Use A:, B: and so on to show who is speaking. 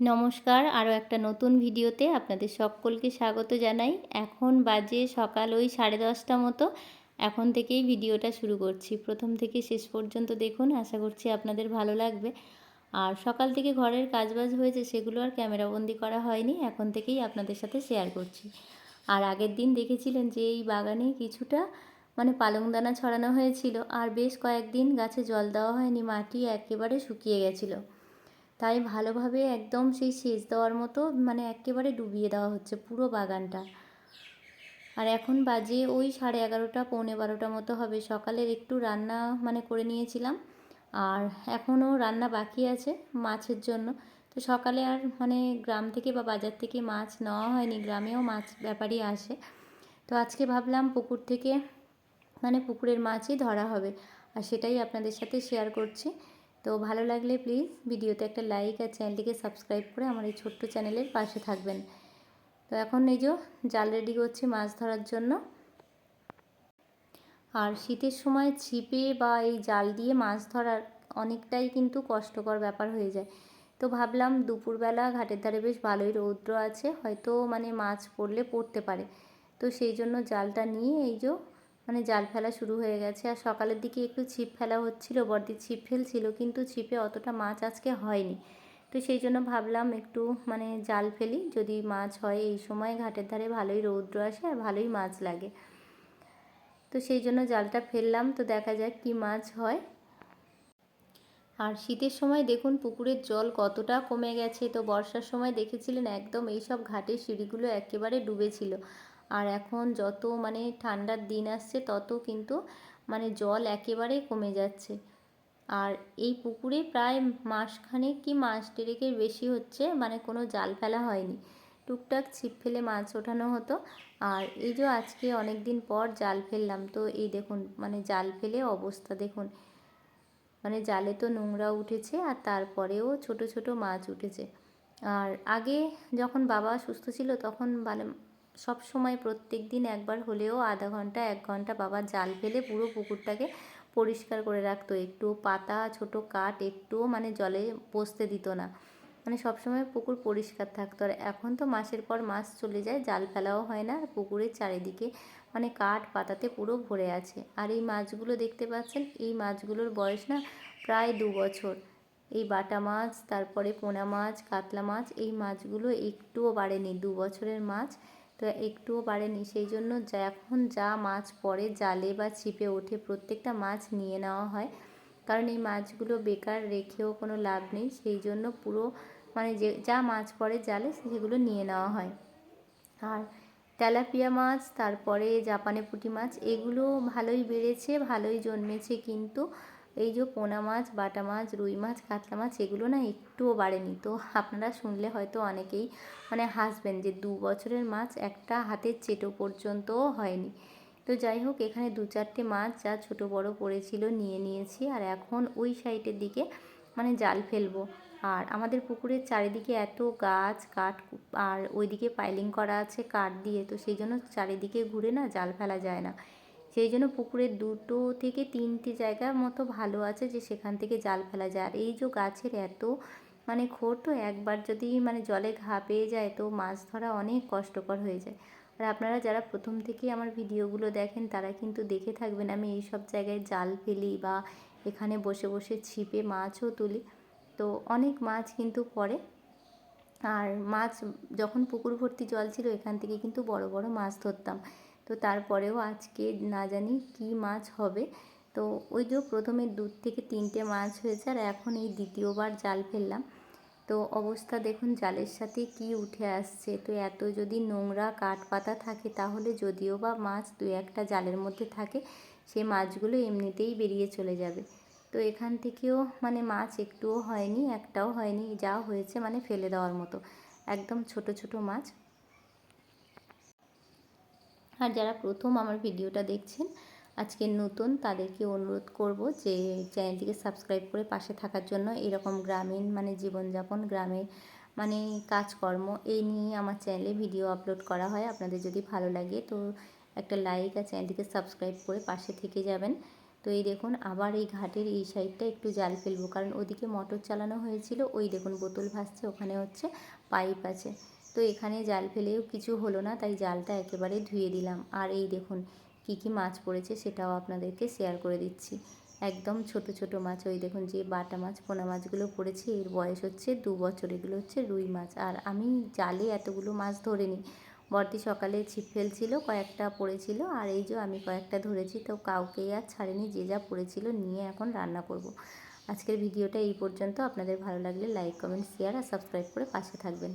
A: নমস্কার, আরও একটা নতুন ভিডিওতে আপনাদের সকলকে স্বাগত জানাই। এখন বাজে সকাল ওই সাড়ে দশটা মতো। এখন থেকেই ভিডিওটা শুরু করছি। প্রথম থেকে শেষ পর্যন্ত দেখুন, আশা করছি আপনাদের ভালো লাগবে। আর সকাল থেকে ঘরের কাজবাজ হয়েছে, সেগুলো আর ক্যামেরাবন্দি করা হয়নি। এখন থেকেই আপনাদের সাথে শেয়ার করছি। আর আগের দিন দেখেছিলেন যে এই বাগানে কিছুটা মানে পালং দানা ছড়ানো হয়েছিল। আর বেশ কয়েকদিন গাছে জল দেওয়া হয়নি, মাটি একেবারে শুকিয়ে গেছিল। তাই ভালোভাবে একদম সেই সেচ দেওয়ার মতো মানে একেবারে ডুবিয়ে দেওয়া হচ্ছে পুরো বাগানটা। আর এখন বাজে ওই সাড়ে এগারোটা, পৌনে বারোটা মতো হবে। সকালের একটু রান্না মানে করে নিয়েছিলাম। আর এখনও রান্না বাকি আছে মাছের জন্য। তো সকালে আর মানে গ্রাম থেকে বা বাজার থেকে মাছ নেওয়া হয়নি, গ্রামেও মাছ ব্যাপারই আসে। তো আজকে ভাবলাম পুকুর থেকে মানে পুকুরের মাছই ধরা হবে। আর সেটাই আপনাদের সাথে শেয়ার করছি। তো ভালো লাগলে প্লিজ ভিডিওতে একটা লাইক আর চ্যানেলটিকে সাবস্ক্রাইব করে আমার এই ছোট্ট চ্যানেলের পাশে থাকবেন। তো এখন এই যে জাল রেডি করছি মাছ ধরার জন্য। আর শীতের সময় ছিপে বা এই জাল দিয়ে মাছ ধরার অনেকটাই কিন্তু কষ্টকর ব্যাপার হয়ে যায়। তো ভাবলাম দুপুরবেলা ঘাটের ধারে বেশ ভালোই রৌদ্র আছে, হয়তো মানে মাছ পড়লে পড়তে পারে। তো সেই জন্য জালটা নিয়ে এই যে মানে জাল ফেলা শুরু হয়ে গেছে। আর সকালের দিকে একটু ছিপ ফেলা হচ্ছিল বর্দি ছিপ ফেলছিল, কিন্তু ছিপে অতটা মাছ আজকে হয়নি। তো সেই জন্য ভাবলাম একটু মানে জাল ফেলি, যদি মাছ হয় এই সময় ঘাটের ধারে ভালোই রৌদ্র আসে আর ভালোই মাছ লাগে। তো সেই জন্য জালটা ফেললাম, তো দেখা যাক কি মাছ হয়। আর শীতের সময় দেখুন পুকুরের জল কতটা কমে গেছে। তো বর্ষার সময় দেখেছিলেন একদম এইসব ঘাটের সিঁড়িগুলো একেবারে ডুবেছিল। আর এখন যত মানে ঠান্ডার দিন আসছে, তত কিন্তু মানে জল একেবারে কমে যাচ্ছে। আর এই পুকুরে প্রায় মাসখানেক কি মাস দেড়েকের বেশি হচ্ছে মানে কোনো জাল ফেলা হয়নি। টুকটাক ছিপ ফেলে মাছ ওঠানো হতো। আর এই যে আজকে অনেক দিন পর জাল ফেললাম, তো এই দেখুন মানে জাল ফেলে অবস্থা দেখুন। মানে জালে তো নোংরা উঠেছে আর তারপরেও ছোট ছোট মাছ উঠেছে। আর আগে যখন বাবা সুস্থ ছিল, তখন মানে সব সময় প্রত্যেক দিন একবার হলেও আধা ঘণ্টা, এক ঘণ্টা বাবা জাল ফেলে পুরো পুকুরটাকে পরিষ্কার করে রাখতো। একটু পাতা, ছোট কাঠ, একটুও মানে জলে বসতে দিত না। মানে সবসময় পুকুর পরিষ্কার থাকতো। আর এখন তো মাসের পর মাস চলে যায়, জাল ফেলাও হয় না। পুকুরের চারিদিকে মানে কাঠ পাতাতে পুরো ভরে আছে। আর এই মাছগুলো দেখতে পাচ্ছেন? এই মাছগুলোর বয়স না প্রায় দু বছর। এই বাটা মাছ, তারপরে পোনা মাছ, কাতলা মাছ, এই মাছগুলো একটুও বাড়েনি। দু বছরের মাছ। তো একটুও বাড়েনি। সেই জন্য যা, এখন যা মাছ পড়ে, জালে বা ছিপে ওঠে প্রত্যেকটা মাছ নিয়ে নেওয়া হয়। কারণ এই মাছগুলো বেকার, রেখেও কোনো লাভ নেই। সেই জন্য পুরো মানে যে, যা মাছ পড়ে জালে, সেগুলো নিয়ে নেওয়া হয়। আর তেলাপিয়া মাছ, তারপরে জাপানে পুঁটি মাছ, এগুলো ভালোই বেড়েছে, ভালোই জন্মেছে। কিন্তু এই যে পোনা মাছ, বাটা মাছ, রুই মাছ, কাতলা মাছ, এগুলো না একটুও বাড়েনি। তো আপনারা শুনলে হয়তো অনেকেই মানে হাসবেন যে দু বছরের মাছ একটা হাতের চেটো পর্যন্তও হয়নি। তো যাই হোক, এখানে দু চারটে মাছ যা ছোট বড় পড়েছিল নিয়ে নিয়েছি আর এখন ওই সাইডের দিকে মানে জাল ফেলব। আর আমাদের পুকুরের চারিদিকে এত গাছ, কাঠ আর ওইদিকে পাইলিং করা আছে কাঠ দিয়ে, তো সেই জন্য চারিদিকে ঘুরে না জাল ফেলা যায় না। সেই জন্য পুকুরের দুটো থেকে তিনটে জায়গা মতো ভালো আছে যে সেখান থেকে জাল ফেলা যায়। আর এই যে গাছের এত মানে তো একবার যদি মানে জলে ঘা পেয়ে যায় তো মাছ ধরা অনেক কষ্টকর হয়ে যায়। আর আপনারা যারা প্রথম থেকে আমার ভিডিওগুলো দেখেন তারা কিন্তু দেখে থাকবেন আমি এই সব জায়গায় জাল ফেলি বা এখানে বসে বসে ছিপে মাছও তুলি। তো অনেক মাছ কিন্তু পড়ে। আর মাছ যখন পুকুর ভর্তি জল ছিল এখান থেকে কিন্তু বড় বড় মাছ ধরতাম। তো তারপরেও আজকে না জানি কি মাছ হবে। তো ওই যে প্রথমে দু থেকে তিনটে মাছ হয়েছে আর এখন এই দ্বিতীয়বার জাল ফেললাম। তো অবস্থা দেখুন, জালের সাথে কি উঠে আসছে। তো এত যদি নোংরা কাঠ পাতা থাকে, তাহলে যদিও বা মাছ দু একটা জালের মধ্যে থাকে সেই মাছগুলো এমনিতেই বেরিয়ে চলে যাবে। তো এখান থেকেও মানে মাছ একটুও হয়নি, একটাও হয়নি, যা হয়েছে মানে ফেলে দেওয়ার মতো। একদম ছোট ছোট মাছ। আর যারা প্রথম আমার ভিডিওটা দেখছেন, আজকে নতুন তাদেরকে অনুরোধ করব যে চ্যানেলটিকে সাবস্ক্রাইব করে পাশে থাকার জন্য এরকম গ্রামীণ মানে জীবনযাপন, গ্রামে মানে কাজকর্ম এই নিয়ে আমার চ্যানেলে ভিডিও আপলোড করা হয়। আপনাদের যদি ভালো লাগে তো একটা লাইক আর চ্যানেলটিকে সাবস্ক্রাইব করে পাশে থেকে যাবেন। তো এই দেখুন, আবার এই ঘাটের এই সাইডটা একটু জাল ফেলব, কারণ ওদিকে মোটর চালানো হয়েছিল, ওই দেখুন বোতল ভাসছে, ওখানে হচ্ছে পাইপ আছে। তো এখানে জাল ফেলেও কিছু হলো না, তাই জালটা একেবারে ধুয়ে দিলাম। আর এই দেখুন, কী কী মাছ পড়েছে সেটাও আপনাদেরকে শেয়ার করে দিচ্ছি। একদম ছোট ছোট মাছ, ওই দেখুন যে বাটা মাছ, পোনা মাছগুলো পড়েছে, এর বয়স হচ্ছে দু বছর, এগুলো হচ্ছে রুই মাছ। আর আমি জালে এতগুলো মাছ ধরে নিই বর্তি সকালে ছিপ ফেলছিল, কয়েকটা পড়েছিল, আর এই যে আমি কয়েকটা ধরেছি, তো কাউকেই আর ছাড়েনি, যে যা পড়েছিল নিয়ে এখন রান্না করব। আজকের ভিডিওটা এই পর্যন্ত, আপনাদের ভালো লাগলে লাইক কমেন্ট শেয়ার আর সাবস্ক্রাইব করে পাশে থাকবেন।